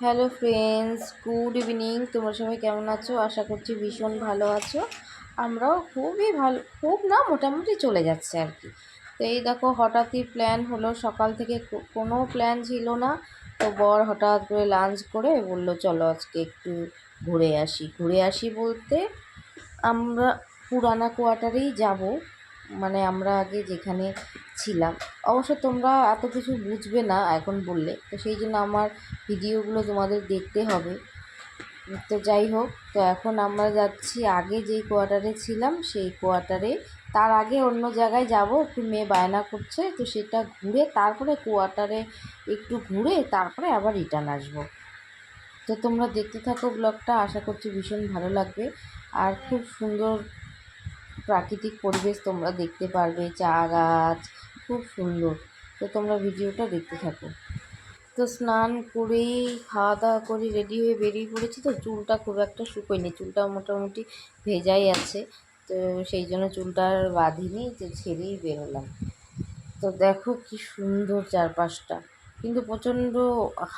Hello friends, good evening. তোমরা সবাই কেমন আছো? আশা করছি ভীষণ ভালো আছো। আমরাও খুবই ভালো, খুব না, মোটামুটি চলে যাচ্ছে আর কি। তো এই দেখো, হঠাৎই প্ল্যান হলো। সকাল থেকে কোনো প্ল্যান ছিল না। তো বর হঠাৎ করে লাঞ্চ করে বলল, চলো আজকে একটু ঘুরে আসি। ঘুরে আসি বলতে আমরা পুরানা কোয়ার্টারেই যাব। মানে আমরা আগে যেখানে ছিলাম। অবশ্য তোমরা এত কিছু বুঝবে না এখন বললে। তো সেই জন্য আমার ভিডিওগুলো তোমাদের দেখতে হবে। তো যাই হোক, তো এখন আমরা যাচ্ছি আগে যেই কোয়ার্টারে ছিলাম, সেই কোয়ার্টারে তার আগে অন্য জায়গায় যাব, একটু মেয়ে বায়না করছে, তো সেটা ঘুরে তারপরে কোয়ার্টারে একটু ঘুরে তারপরে আবার রিটার্ন আসব। তো তোমরা দেখতে থাকো ব্লগটা আশা করছি ভীষণ ভালো লাগবে। আর খুব সুন্দর প্রাকৃতিক পরিবেশ তোমরা দেখতে পারবে চা গাছ খুব সুন্দর। তো তোমরা ভিডিওটা দেখতে থাকো। তো স্নান করেই খাওয়া দাওয়া করে রেডি হয়ে বেরিয়ে পড়েছি তো, চুলটা খুব একটা শুকোয়নি। চুলটা মোটামুটি ভেজাই আছে, তো সেই জন্য চুলটা আর বাঁধিনি, তো ছেড়েই বেরোলাম। তো দেখো কি সুন্দর চারপাশটা। কিন্তু প্রচণ্ড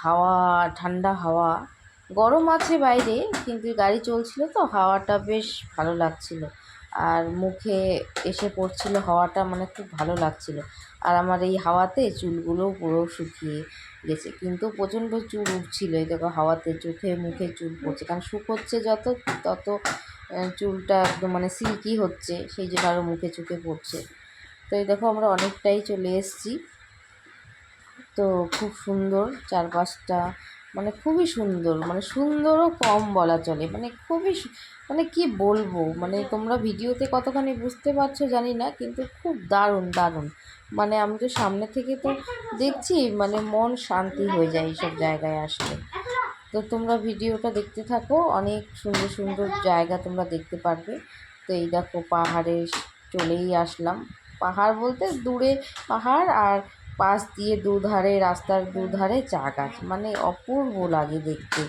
হাওয়া, ঠান্ডা হাওয়া। গরম আছে বাইরে, কিন্তু গাড়ি চলছিল তো, হাওয়াটা বেশ ভালো লাগছিল। আর মুখে এসে পড়ছিল হাওয়াটা মানে খুব ভালো লাগছিল। আর আমার এই হাওয়াতে চুলগুলোও পুরো শুকিয়ে গেছে। কিন্তু প্রচণ্ড চুল উঠছিল। এই দেখো হাওয়াতে চোখে মুখে চুল পড়ছে। কারণ শুকোচ্ছে যত, তত চুলটা একদম মানে সিল্কি হচ্ছে। সেই জন্য আরও মুখে চোখে পড়ছে। তো এই দেখো আমরা অনেকটাই চলে এসেছি। তো খুব সুন্দর চারপাশটা। মানে খুবই সুন্দর মানে সুন্দরও কম বলা চলে। মানে খুবই মানে কি বলব? মানে তোমরা ভিডিওতে কতখানি বুঝতে পারছ জানি না, কিন্তু খুব দারুণ দারুণ। মানে আমি তো সামনে থেকে তো দেখছি মানে মন শান্তি হয়ে যায় এইসব জায়গায় আসলে। তো তোমরা ভিডিওটা দেখতে থাকো, অনেক সুন্দর সুন্দর জায়গা তোমরা দেখতে পারবে। তো এই দেখো পাহাড়ে চলেই আসলাম। পাহাড় বলতে দূরে পাহাড় আর পাশ দিয়ে দুধারে, রাস্তার দুধারে চা গাছ। মানে অপূর্ব লাগে দেখতে।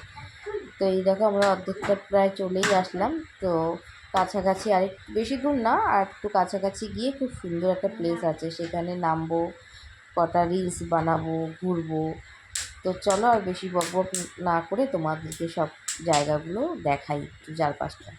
তো এই দেখো আমরা অর্ধেকটা প্রায় চলেই আসলাম। তো কাছাকাছি আরেক, বেশি দূর না, আর একটু কাছাকাছি গিয়ে খুব সুন্দর একটা প্লেস আছে। সেখানে নামবো, কটা রিলস বানাবো, ঘুরবো। তো চলো আর বেশি বক বক না করে তোমাদেরকে সব জায়গাগুলো দেখাই একটু চারপাশটা।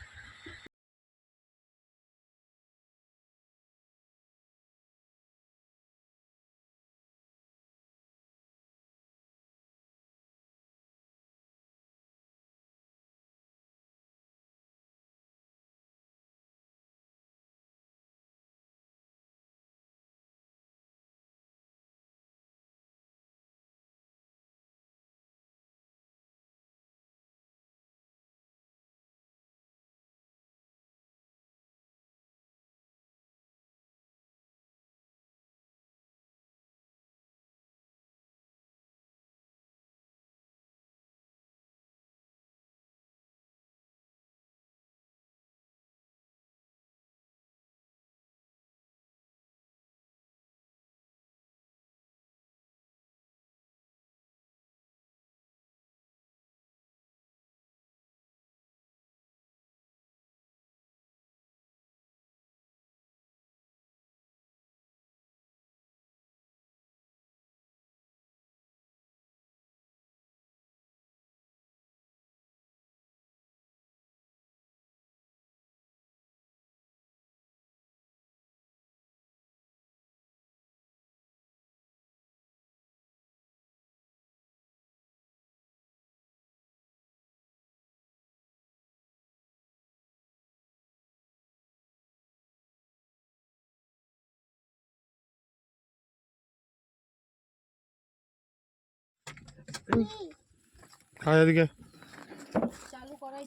এদিকে। চালু করাই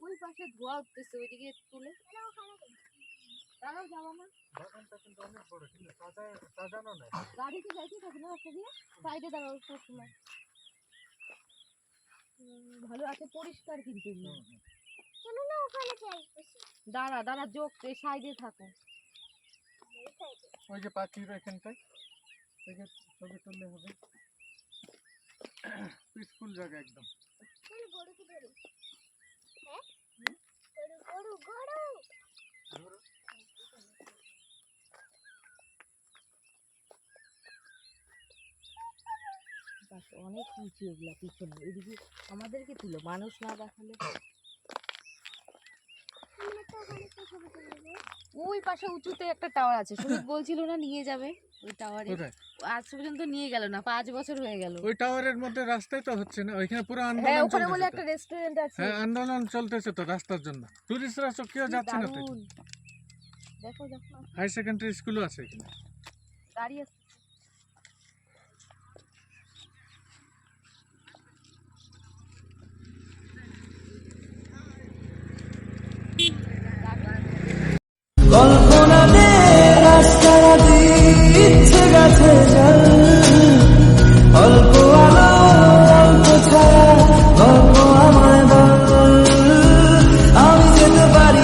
ওই পাশে ধোয়া উঠতেছে ওইদিকে তুলে। দাঁড়াও যাব না। গাড়িতে যাইতে থাকে না সাইডে দাঁড়াও সব সময়। ভালো আছে পরিষ্কার কিন্তু চলো না ওখানে যাই দাঁড়া দাঁড়া যোগ এই সাইডে থাকো। ওই যে পাখির এখানটায় ছবি তুললে হবে। পিসফুল জায়গা একদম চলো গরুকে ধরি হ্যাঁ গরু অনেক উঁচু এগুলা পিছনে। এদিকে আমাদেরকে তুলো মানুষ না দেখালে। ওই পাশে উঁচুতে একটা টাওয়ার আছে। সুমিত বলছিল না নিয়ে যাবে? ওই টাওয়ারে আজ পর্যন্ত নিয়ে গেল না পাঁচ বছর হয়ে গেল। ওই টাওয়ারের মধ্যে রাস্তায় তো হচ্ছে না ওইখানে পুরো হ্যাঁ ওখানে বলে একটা রেস্টুরেন্ট আছে। হ্যাঁ আন্দোলন চলতেছে তো রাস্তার জন্য। টুরিস্টরা সব কেউ যাচ্ছে না দেখো দেখো। হাই সেকেন্ডারি স্কুলও আছে এখানে। গাড়ি আছে। অল্প বল আমি যেতে পারি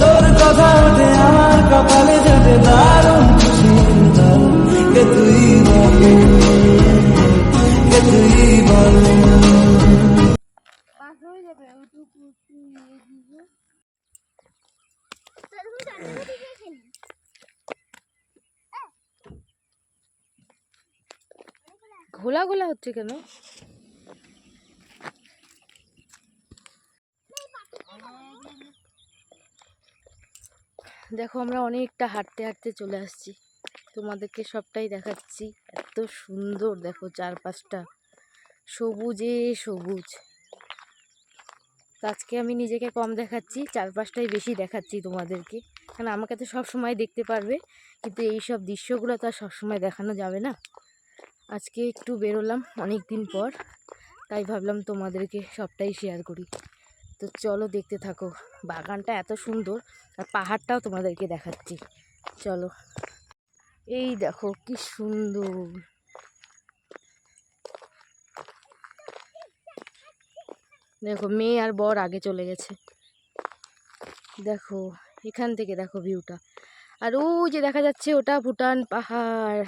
তোর তুই বল? তুই বল পাস হয়ে যাবে ওটুকু একটু ইয়ে দিবে। তো তুমি জানো দিকে খেলি ঘোলা ঘোলা হচ্ছে কেন? দেখো, আমরা অনেকটা হাঁটতে হাঁটতে চলে আসছি। তোমাদেরকে সবটাই দেখাচ্ছি। এত সুন্দর, দেখো চারপাশটা। সবুজে সবুজ। আজকে আমি নিজেকে কম দেখাচ্ছি, চারপাশটাই বেশি দেখাচ্ছি তোমাদেরকে। কারণ আমাকে তো সব সময় দেখতে পারবে, কিন্তু এই সব দৃশ্যগুলো তো আর সবসময় দেখানো যাবে না। আজকে একটু বেরোলাম অনেক দিন পর, তাই ভাবলাম তোমাদেরকে সবটাই শেয়ার করি। তো চলো দেখতে থাকো, বাগানটা এত সুন্দর আর পাহাড়টাও তোমাদেরকে দেখাচ্ছি। চলো, এই দেখো কি সুন্দর। দেখো, মেয়ে আর বর আগে চলে গেছে। দেখো, এখান থেকে দেখো ভিউটা আর ওই যে দেখা যাচ্ছে ওটা ভুটান পাহাড়।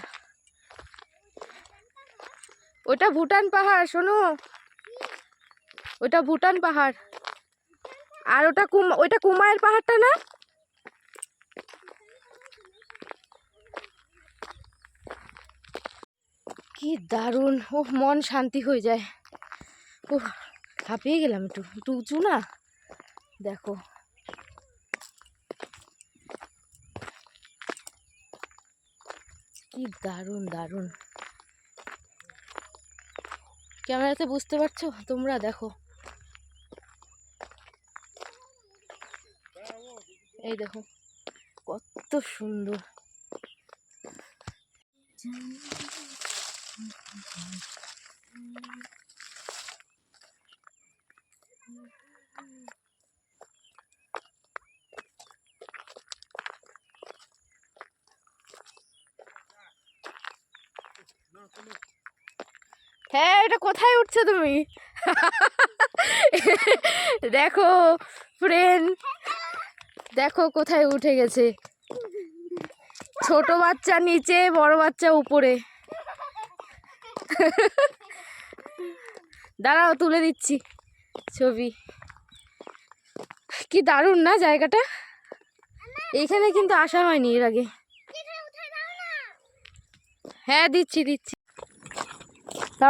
ওটা ভুটান পাহাড়, শোনো। ওটা ভুটান পাহাড়। আর ওটা কুম, ওইটা কুমায়ের পাহাড়টা না? কি দারুণ ও মন শান্তি হয়ে যায়। ও হাঁপিয়ে গেলাম একটু। একটু উঁচু না? দেখো। কি দারুণ দারুণ। ক্যামেরাতে বুঝতে পারছ? তোমরা দেখো। এই দেখো কত সুন্দর হ্যাঁ এটা কোথায় উঠছো তুমি দেখো ফ্রেন্ড দেখো কোথায় উঠে গেছে। ছোট বাচ্চা নিচে, বড় বাচ্চা উপরে। দাঁড়াও, তুলে দিচ্ছি ছবি। কি দারুণ না জায়গাটা? এখানে কিন্তু আসা হয়নি এর আগে। হ্যাঁ দিচ্ছি দিচ্ছি।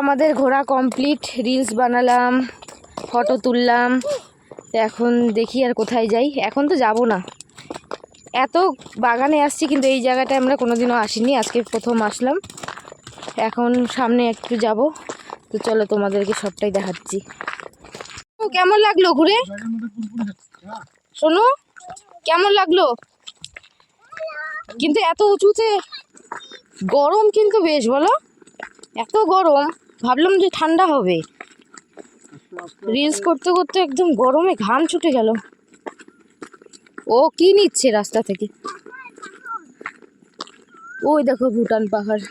আমাদের ঘোরা কমপ্লিট রিলস বানালাম। ফটো তুললাম। এখন দেখি আর কোথায় যাই। এখন তো যাব না। এত বাগানে আসছি কিন্তু এই জায়গাটায় আমরা কোনোদিনও আসিনি। আজকে প্রথম আসলাম। এখন সামনে একটু যাব। তো চলো তোমাদেরকে সবটাই দেখাচ্ছি। কেমন লাগল ঘুরে? শোনো, কেমন লাগল? কিন্তু এত উঁচুতে গরম কিন্তু বেশ, বলো? এত গরম, ভাবলাম যে ঠান্ডা হবে। রিলস করতে করতে একদম গরমে ঘাম ছুটে গেল। ও কি নিচ্ছে রাস্তা থেকে? ওই দেখো ভুটান পাহাড়।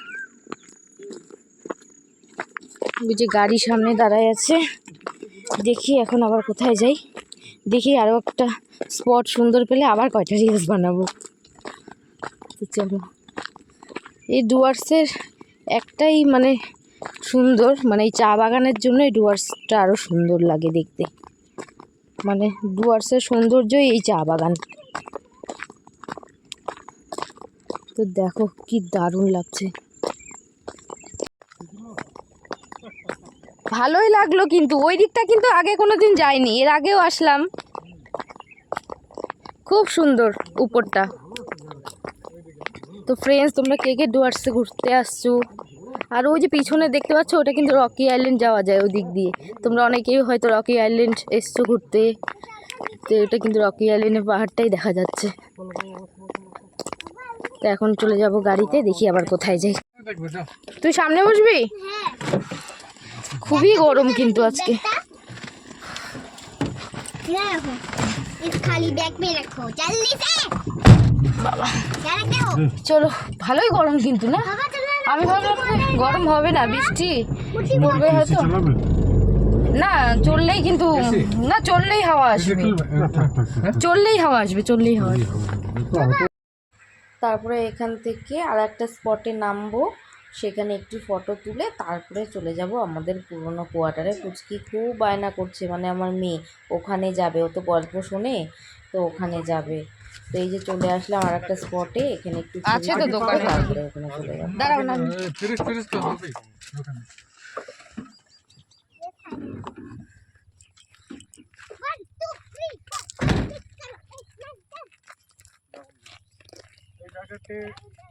ওই যে গাড়ি সামনে দাঁড়ায় আছে। দেখি এখন আবার কোথায় যাই। দেখি আরও একটা স্পট সুন্দর পেলে আবার কয়টা রিলস বানাবো। চলো। এই ডুয়ার্সের একটাই মানে সুন্দর। মানে এই চা বাগানের জন্য এই ডুয়ার্সটা আরও সুন্দর লাগে দেখতে। মানে ডুয়ার্সের সৌন্দর্যই এই চা বাগান। তো দেখো কি দারুণ লাগছে। ভালোই লাগল কিন্তু, ওই দিকটা কিন্তু আগে কোনো দিন যাইনি, এর আগেও আসলাম। খুব সুন্দর উপরটা। তো ফ্রেন্ডস তোমরা কে কে ডুয়ার্সে ঘুরতে আসছো? আর ওই যে পিছনে দেখতে পাচ্ছ, ওটা কিন্তু রকি আইল্যান্ড যাওয়া যায় ওই দিক দিয়ে। তোমরা অনেকেই হয়তো রকি আইল্যান্ড এসছো ঘুরতে। তো এটা কিন্তু রকি আইল্যান্ডের পাহাড়টাই দেখা যাচ্ছে। তো এখন চলে যাব গাড়িতে, দেখি আবার কোথায় যাই। তুই সামনে বসবি? খুবই গরম কিন্তু আজকে। হ্যাঁ, খালি ব্যাগ রাখো। জলদি সে বাবা। চলো, ভালোই গরম কিন্তু, না? আমি ভাবলাম গরম হবে না, বৃষ্টি পড়বে হয়তো। না, চললেই কিন্তু, না, চললেই হাওয়া আসবে। চললেই হাওয়া আসবে, চললেই হাওয়া আসবে। তারপরে এখান থেকে আর একটা স্পটে নামবো, সেখানে একটি ফটো তুলে তারপরে চলে যাব আমাদের পুরনো কোয়ার্টারে কুচকি খুব বায়না করছে মানে আমার মেয়ে, ওখানে যাবে, ও তো গল্প শোনে, তো ওখানে যাবে। এই যে চলে আসলাম আর একটা স্পটে এখানে একটু আছে তো দোকানে। দাঁড়াও না। 30 30 তো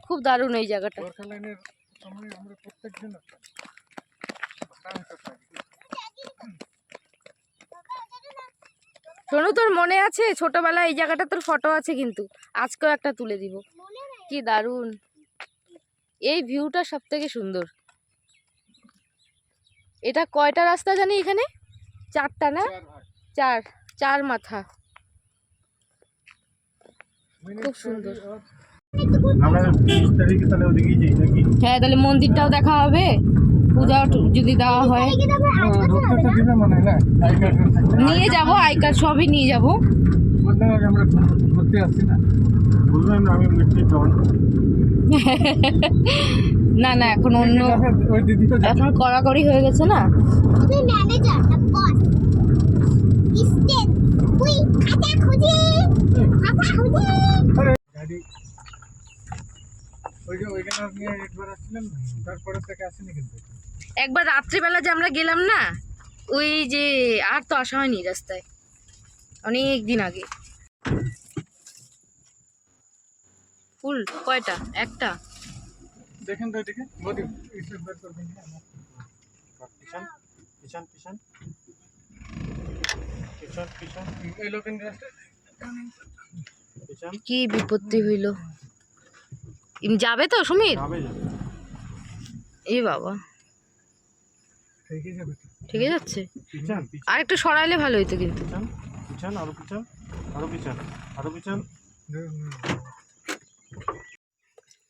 খুব দারুণ এই জায়গাটা। সময় আমরা প্রত্যেকদিন ভাড়া থাকি শোনো তোর মনে আছে? ছোটবেলায় এই জায়গাটা তোর ফটো আছে কিন্তু। আজকেও একটা তুলে দিব। কি দারুণ। এই ভিউটা সব থেকে সুন্দর। এটা কয়টা রাস্তা জানি এখানে? চারটা না? চার চার। মাথা। খুব সুন্দর। হ্যাঁ তাহলে মন্দিরটাও দেখা হবে। পূজা যদি দেওয়া হয়। নিয়ে যাব আই কার্ড সবই নিয়ে যাব। না। না এখন অন্য এখন কড়াকড়ি হয়ে গেছে না? ওইখানে আপনি একবার আসছিলেন তারপরে থেকে আসেনি কিন্তু। একবার রাত্রিবেলা যে আমরা গেলাম না ওই যে আর তো আসা হয়নি রাস্তায় অনেক দিন আগে। ফুল কয়টা? একটা। দেখেন তো এদিকে মোদি ইসে বের করবেন পিছন পিছন পিছন। পিছন পিছন। এই লোকেন রাস্তা পিছন। কি বিপত্তি হইল। ইম যাবে তো সুমিত যাবে যাবে। এ বাবা। ঠিক যাচ্ছে? পিছন আর একটু সরাইলে ভালো হইতো কিন্তু। পিছন আরও পিছন আরও পিছন আরও পিছন।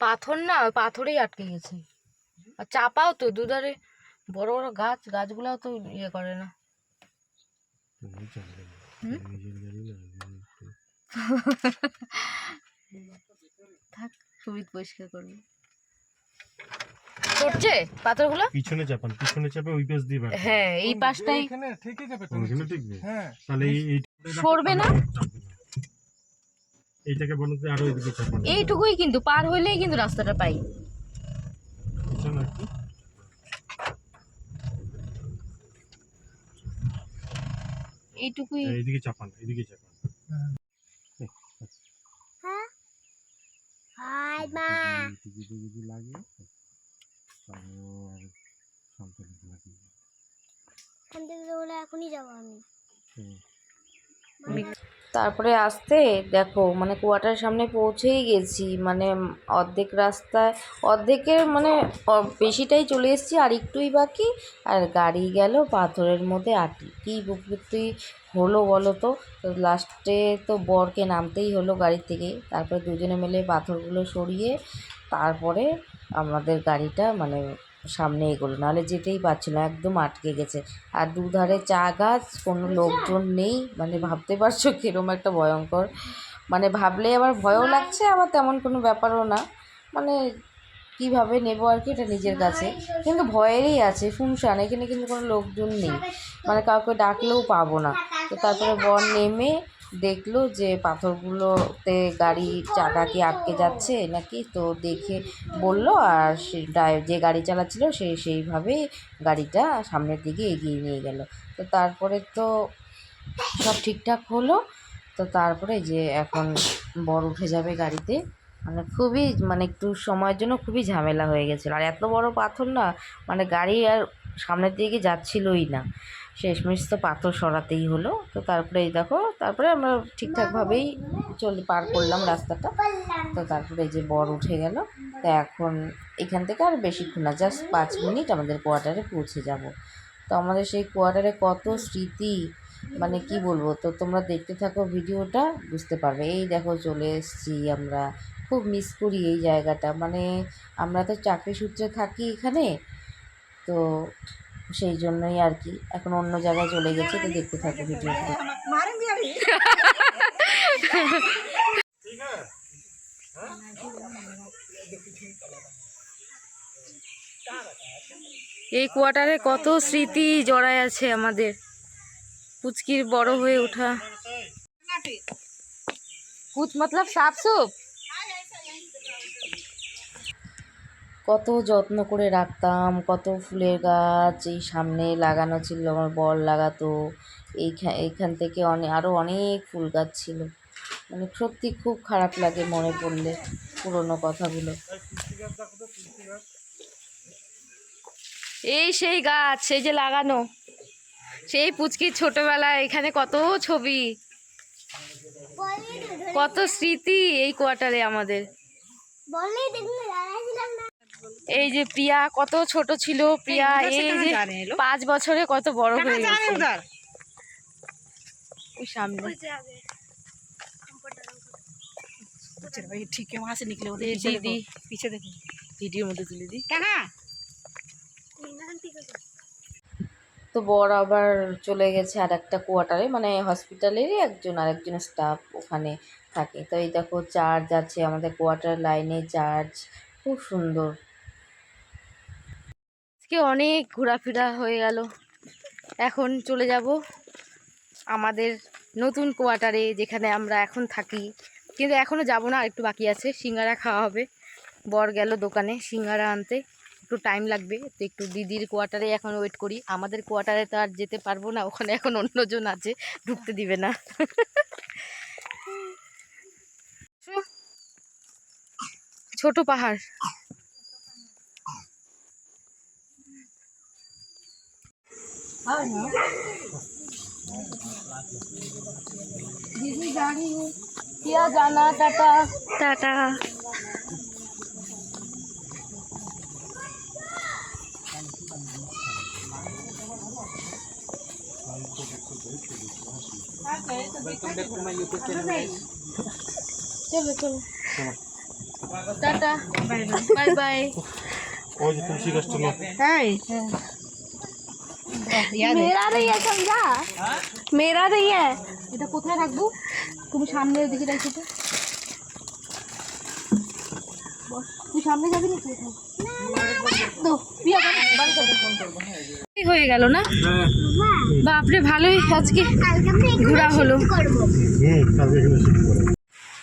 পাথর না পাথরেই আটকে গেছে। আর চাপাও তো দুধারে বড় বড় গাছ গাছগুলাও তো ইয়ে করে না। হুম? থাক সুমিত পরিষ্কার করবে চড়ছে পাথরগুলো পিছনে চাপান পিছনে চাপে ওই পাশ দিয়ে হ্যাঁ এই পাশটাই এখানে ঠিকই যাবে ওখানে ঠিকবে হ্যাঁ তাহলে এই সরবে না এইটাকে বলুন যে আরও এদিকে চাপান এইটুকুই কিন্তু পার হইলেই কিন্তু রাস্তাটা পাই পিছনে কি এইটুকুই এইদিকে চাপান এইদিকে চাপান হ্যাঁ হাই মা লাগে এখনই যাব আমি। তারপরে আসতে দেখো মানে কোয়ার্টার সামনে পৌঁছেই গেছি মানে অর্ধেক রাস্তায় অর্ধেকের মানে বেশিটাই চলে এসেছি আর একটুই বাকি। আর গাড়ি গেল পাথরের মধ্যে আটকে কী বিপত্তি হলো বলো তো? তো লাস্টে তো বরকে নামতেই হলো গাড়ি থেকে। তারপরে দুজনে মিলে পাথরগুলো সরিয়ে তারপরে আমাদের গাড়িটা মানে সামনে এগোলো। নাহলে যেতেই পারছিল না একদম আটকে গেছে। আর দুধারে চা গাছ কোনো লোকজন নেই মানে ভাবতে পারছ কীরকম একটা ভয়ঙ্কর। মানে ভাবলে আবার ভয়ও লাগছে আবার তেমন কোনো ব্যাপারও না। মানে কীভাবে নেব আর কি এটা নিজের কাছে। কিন্তু ভয়েরই আছে শুনশান এখানে কিন্তু কোনো লোকজন নেই। মানে কাউকে ডাকলেও পাবো না। তো তারপরে বর নেমে দেখল যে পাথরগুলোতে গাড়ি চাকা কি আটকে যাচ্ছে নাকি? তো দেখে বলল, আর সে যে গাড়ি চালাচ্ছিল সে সেইভাবেই গাড়িটা সামনের দিকে এগিয়ে নিয়ে গেল। তো তারপরে তো সব ঠিকঠাক হলো। তো তারপরে যে এখন বড় উঠে যাবে গাড়িতে মানে খুবই মানে একটু সময়ের জন্য খুবই ঝামেলা হয়ে গেছিল। আর এত বড় পাথর না মানে গাড়ি আর সামনের দিকে যাচ্ছিলই না। শেষমেশ তো পাথর সরাতেই হলো। তো তারপরে এই দেখো, তারপরে আমরা ঠিকঠাকভাবেই চলে, পার করলাম রাস্তাটা। তো তারপরে এই যে বর উঠে গেল। তো এখন এখান থেকে আর বেশিক্ষণ না জাস্ট পাঁচ মিনিট আমাদের কোয়ার্টারে পৌঁছে যাব। তো আমাদের সেই কোয়ার্টারে কত স্মৃতি মানে কি বলব? তো তোমরা দেখতে থাকো ভিডিওটা, বুঝতে পারবে। এই দেখো চলে এসেছি আমরা খুব মিস করি এই জায়গাটা মানে আমরা তো চাকরি সূত্রে থাকি এখানে তো সেই জন্যই আর কি এখন অন্য জায়গায় চলে গেছে তো দেখতে থাকো ভিডিওটা এই কোয়ার্টারে কত স্মৃতি জড়ায় আছে আমাদের পুচকির বড় হয়ে ওঠা কুচ মতলব সাফ সুপ কত যত্ন করে রাখতাম কত ফুলের গাছ এই সামনে লাগানো ছিল আমার বর লাগাতো। এইখান এইখান থেকে অনেক আরও অনেক ফুল গাছ ছিল। মানে সত্যি খুব খারাপ লাগে মনে পড়লে পুরোনো কথাগুলো। এই সেই গাছ সেই যে লাগানো সেই পুচকির ছোটবেলায় এখানে কত ছবি। কত স্মৃতি এই কোয়ার্টারে আমাদের। বললেই দেখুন এই যে প্রিয়া কত ছোট ছিল প্রিয়া এই যে পাঁচ বছরে কত বড় হয়ে গেছে ওই সামনে ठीक है वहां से निकले ये दीदी पीछे देखो ভিডিওর মধ্যে তুলে দিই कहाँ তো বর আবার চলে গেছে আর একটা কোয়ার্টারে মানে হসপিটালেরই একজন আর একজন স্টাফ ওখানে থাকে তো এই দেখো চার্জ আছে আমাদের কোয়ার্টার লাইনে চার্জ খুব সুন্দর আজকে অনেক ঘোরাফেরা হয়ে গেল। এখন চলে যাব আমাদের নতুন কোয়ার্টারে যেখানে আমরা এখন থাকি। কিন্তু এখনও যাব না, একটু বাকি আছে, সিঙ্গারা খাওয়া হবে। বর গেল দোকানে সিঙ্গারা আনতে, একটু টাইম লাগবে। তো একটু দিদির কোয়ার্টারে এখন ওয়েট করি। আমাদের কোয়ার্টারে তো আর যেতে পারব না, ওখানে এখন অন্যজন আছে, ঢুকতে দিবে না। ছোট পাহাড়। दीदी जा रही हूँ किया जाना टाटा टाटा चलो चलो tata bye bye bye bye ओ जी तुलसी का चलो हाय এটা কোথায় রাখব তুমি সামনের দিকে তো হয়ে গেল না বাপরে ভালোই আজকে ঘোরা হলো।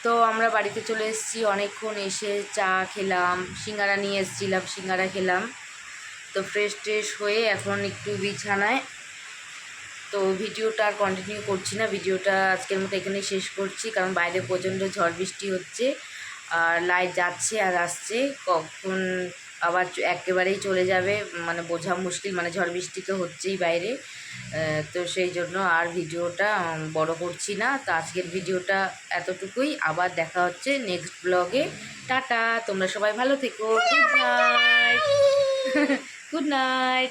তো আমরা বাড়িতে চলে এসেছি অনেকক্ষণ এসে চা খেলাম সিঙ্গারা নিয়ে এসেছিলাম সিঙ্গারা খেলাম। তো ফ্রেশ ট্রেশ হয়ে এখন একটু বিছানায়। তো ভিডিওটা আর কন্টিনিউ করছি না, ভিডিওটা আজকের মতো এখানেই শেষ করছি, কারণ বাইরে প্রচণ্ড ঝড় বৃষ্টি হচ্ছে, আর লাইট যাচ্ছে আর আসছে, কখন আবার একেবারেই চলে যাবে মানে বোঝা মুশকিল মানে ঝড় বৃষ্টি তো হচ্ছেই বাইরে। তো সেই জন্য আর ভিডিওটা বড় করছি না। তো আজকের ভিডিওটা এতটুকুই, আবার দেখা হচ্ছে নেক্সট ব্লগে টাটা, তোমরা সবাই ভালো থেকো গুড নাইট